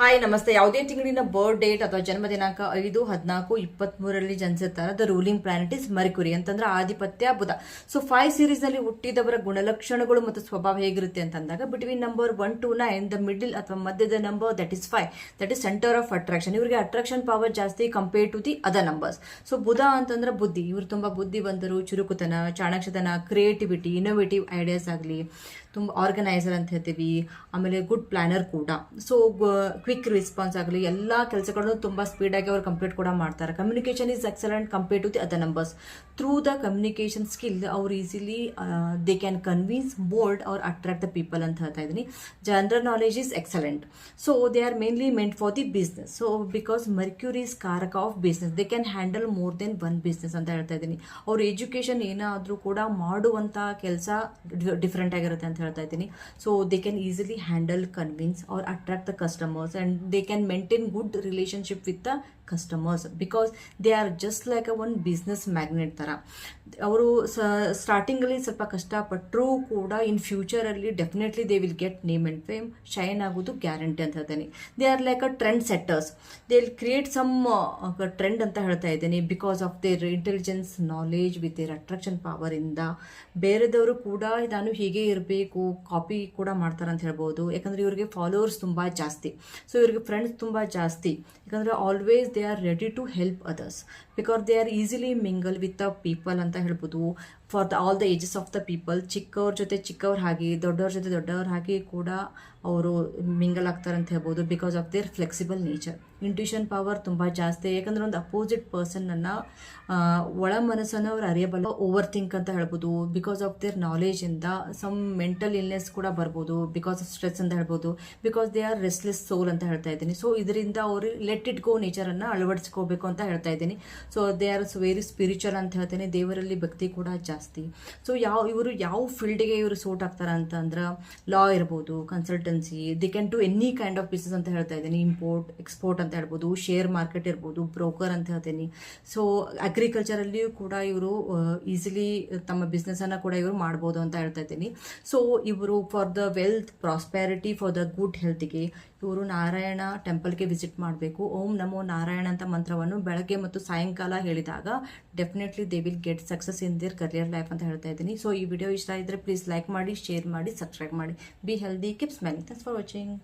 Hi ನಮಸ್ತೆ. ಯಾವುದೇ ತಿಂಗಳಿನ ಬರ್ತ್ ಡೇಟ್ ಅಥವಾ ಜನ್ಮ ದಿನಾಂಕ ಐದು, ಹದಿನಾಲ್ಕು, ಇಪ್ಪತ್ಮೂರರಲ್ಲಿ ಜನಿಸುತ್ತಾರೆ the ruling planet is Mercury ಅಂತಂದ್ರೆ ಆಧಿಪತ್ಯ ಬುಧ. ಸೊ ಫೈವ್ ಸೀರೀಸ್ನಲ್ಲಿ ಹುಟ್ಟಿದವರ ಗುಣಲಕ್ಷಣಗಳು ಮತ್ತು ಸ್ವಭಾವ ಹೇಗಿರುತ್ತೆ ಅಂತಂದಾಗ between number one two nine the middle ಅಥವಾ ಮಧ್ಯದ number that is five that is centre of attraction ಇವರಿಗೆ ಅಟ್ರಾಕ್ಷನ್ ಪವರ್ ಜಾಸ್ತಿ compare to the other numbers so Budha ಅಂತಂದ್ರೆ ಬುದ್ಧಿ. ಇವರು ತುಂಬಾ ಬುದ್ಧಿವಂತರು, ಚುರುಕುತನ ಚಾಣಾಕ್ಷತನ ಕ್ರಿಯೇಟಿವಿಟಿ ಇನೋವೇಟಿವ್ ಐಡಿಯಾಸ್ ಆಗಲಿ, ತುಂಬ ಆರ್ಗನೈಸರ್ ಅಂತ ಹೇಳ್ತೀವಿ. ಆಮೇಲೆ ಗುಡ್ ಪ್ಲಾನರ್ ಕೂಡ. ಸೊ ಕ್ವಿಕ್ ರೆಸ್ಪಾನ್ಸ್ ಆಗಲಿ, ಎಲ್ಲ ಕೆಲಸಗಳನ್ನು ತುಂಬ ಸ್ಪೀಡಾಗಿ ಅವರು ಕಂಪ್ಲೀಟ್ ಕೂಡ ಮಾಡ್ತಾರೆ. Communication is excellent compare to the other numbers through the communication skill ಅವ್ರು easily they can convince bold ಅವ್ರು ಅಟ್ರಾಕ್ಟ್ ದ ಪೀಪಲ್ ಅಂತ ಹೇಳ್ತಾ ಇದ್ದೀನಿ. General knowledge is excellent so they are mainly meant for the business so because Mercury is ಕಾರಕ of business they can handle more than one business ಅಂತ ಹೇಳ್ತಾ ಇದ್ದೀನಿ. ಅವ್ರ education ಏನಾದರೂ ಕೂಡ ಮಾಡುವಂಥ ಕೆಲಸ ಡಿಫ್ರೆಂಟ್ ಆಗಿರುತ್ತೆ ಅಂತ ಹೇಳ್ತಾ ಇದ್ದೀನಿ. So they can easily handle convince ಅವ್ರು attract the customers and they can maintain good relationship with the customers because they are just like a one business magnet ಥರ ಅವರು ಸ್ಟಾರ್ಟಿಂಗಲ್ಲಿ ಸ್ವಲ್ಪ ಕಷ್ಟಪಟ್ಟರೂ ಕೂಡ in ಫ್ಯೂಚರಲ್ಲಿ definitely they will get name and fame shine ಆಗೋದು guarantee ಅಂತ ಹೇಳ್ತೇನೆ. They are like a trend setters they will create some trend ಅಂತ ಹೇಳ್ತಾ ಇದ್ದೀನಿ because of their intelligence knowledge with their attraction ಪವರಿಂದ ಬೇರೆದವರು ಕೂಡ ನಾನು ಹೀಗೆ ಇರಬೇಕು ಕಾಪಿ ಕೂಡ ಮಾಡ್ತಾರೆ ಅಂತ ಹೇಳ್ಬೋದು. ಯಾಕಂದರೆ ಇವರಿಗೆ ಫಾಲೋವರ್ಸ್ ತುಂಬ ಜಾಸ್ತಿ. ಸೊ ಇವರಿಗೆ ಫ್ರೆಂಡ್ಸ್ ತುಂಬ ಜಾಸ್ತಿ. ಯಾಕಂದರೆ always they are ready to help others because they are easily mingle with the people ಅಂತ ಹೇಳ್ಬೋದು. For the all the ages of the people ಚಿಕ್ಕವ್ರ ಜೊತೆ ಚಿಕ್ಕವ್ರ ಹಾಗೆ, ದೊಡ್ಡವ್ರ ಜೊತೆ ದೊಡ್ಡವ್ರ ಹಾಗೆ ಕೂಡ ಅವರು ಮಿಂಗಲ್ ಆಗ್ತಾರೆ ಅಂತ ಹೇಳ್ಬೋದು because of their flexible nature intuition power ತುಂಬ ಜಾಸ್ತಿ. ಯಾಕಂದರೆ ಒಂದು ಅಪೋಸಿಟ್ ಪರ್ಸನ್ನನ್ನು ಒಳ ಮನಸ್ಸನ್ನು ಅವ್ರು ಅರಿಯಬಲ್ಲ ಓವರ್ ಥಿಂಕ್ ಅಂತ ಹೇಳ್ಬೋದು. ಬಿಕಾಸ್ ಆಫ್ ದೇರ್ ಇಂದ ಸಮ್ ಮೆಂಟಲ್ ಇಲ್ನೆಸ್ ಕೂಡ ಬರ್ಬೋದು. ಬಿಕಾಸ್ ಆಫ್ ಸ್ಟ್ರೆಸ್ ಅಂತ ಹೇಳ್ಬೋದು. Because they are restless soul ಅಂತ ಹೇಳ್ತಾ ಇದ್ದೀನಿ. ಸೊ ಇದರಿಂದ ಅವರು ಲೆಟ್ ಇಟ್ ಗೋ ನೇಚರನ್ನು ಅಳವಡಿಸ್ಕೋಬೇಕು ಅಂತ ಹೇಳ್ತಾ ಇದ್ದೀನಿ. So they are very spiritual ಅಂತ ಹೇಳ್ತೇನೆ. ದೇವರಲ್ಲಿ ಭಕ್ತಿ ಕೂಡ ಜಾಸ್ತಿ. ಸೊ ಯಾವ ಇವರು ಯಾವ ಫೀಲ್ಡ್ಗೆ ಇವರು ಸೂಟ್ ಆಗ್ತಾರೆ ಅಂತಂದ್ರೆ ಲಾ ಇರ್ಬೋದು consultancy the can to any kind of business ಅಂತ ಹೇಳ್ತಾ ಇದ್ದೀನಿ. ಇಂಪೋರ್ಟ್ ಎಕ್ಸ್ಪೋರ್ಟ್ ಅಂತ ಹೇಳ್ಬೋದು ಶೇರ್ ಮಾರ್ಕೆಟ್ ಇರ್ಬೋದು ಬ್ರೋಕರ್ ಅಂತ ಹೇಳ್ತೀನಿ. ಸೊ ಅಗ್ರಿಕಲ್ಚರಲ್ಲಿಯೂ ಕೂಡ ಇವರು ಈಸಿಲಿ ತಮ್ಮ ಬಿಸ್ನೆಸ್ಸನ್ನು ಕೂಡ ಇವರು ಮಾಡ್ಬೋದು ಅಂತ ಹೇಳ್ತಾ ಇದ್ದೀನಿ. ಸೊ ಇವರು for the wealth prosperity for the good ಹೆಲ್ತ್ಗೆ ಇವರು ನಾರಾಯಣ ಟೆಂಪಲ್ಗೆ ವಿಸಿಟ್ ಮಾಡಬೇಕು. ಓಂ ನಮೋ ನಾರಾಯಣ ಅಂತ ಮಂತ್ರವನ್ನು ಬೆಳಗ್ಗೆ ಮತ್ತು ಸಾಯಂಕಾಲ ಹೇಳಿದಾಗ definitely they will get success in their career life ಅಂತ ಹೇಳ್ತಾ ಇದ್ದೀನಿ. ಸೊ ಈ ವಿಡಿಯೋ ಇಷ್ಟ ಇದ್ದರೆ ಪ್ಲೀಸ್ ಲೈಕ್ ಮಾಡಿ, ಶೇರ್ ಮಾಡಿ, ಸಬ್ಸ್ಕ್ರೈಬ್ ಮಾಡಿ. Be healthy, keep smile thanks for watching.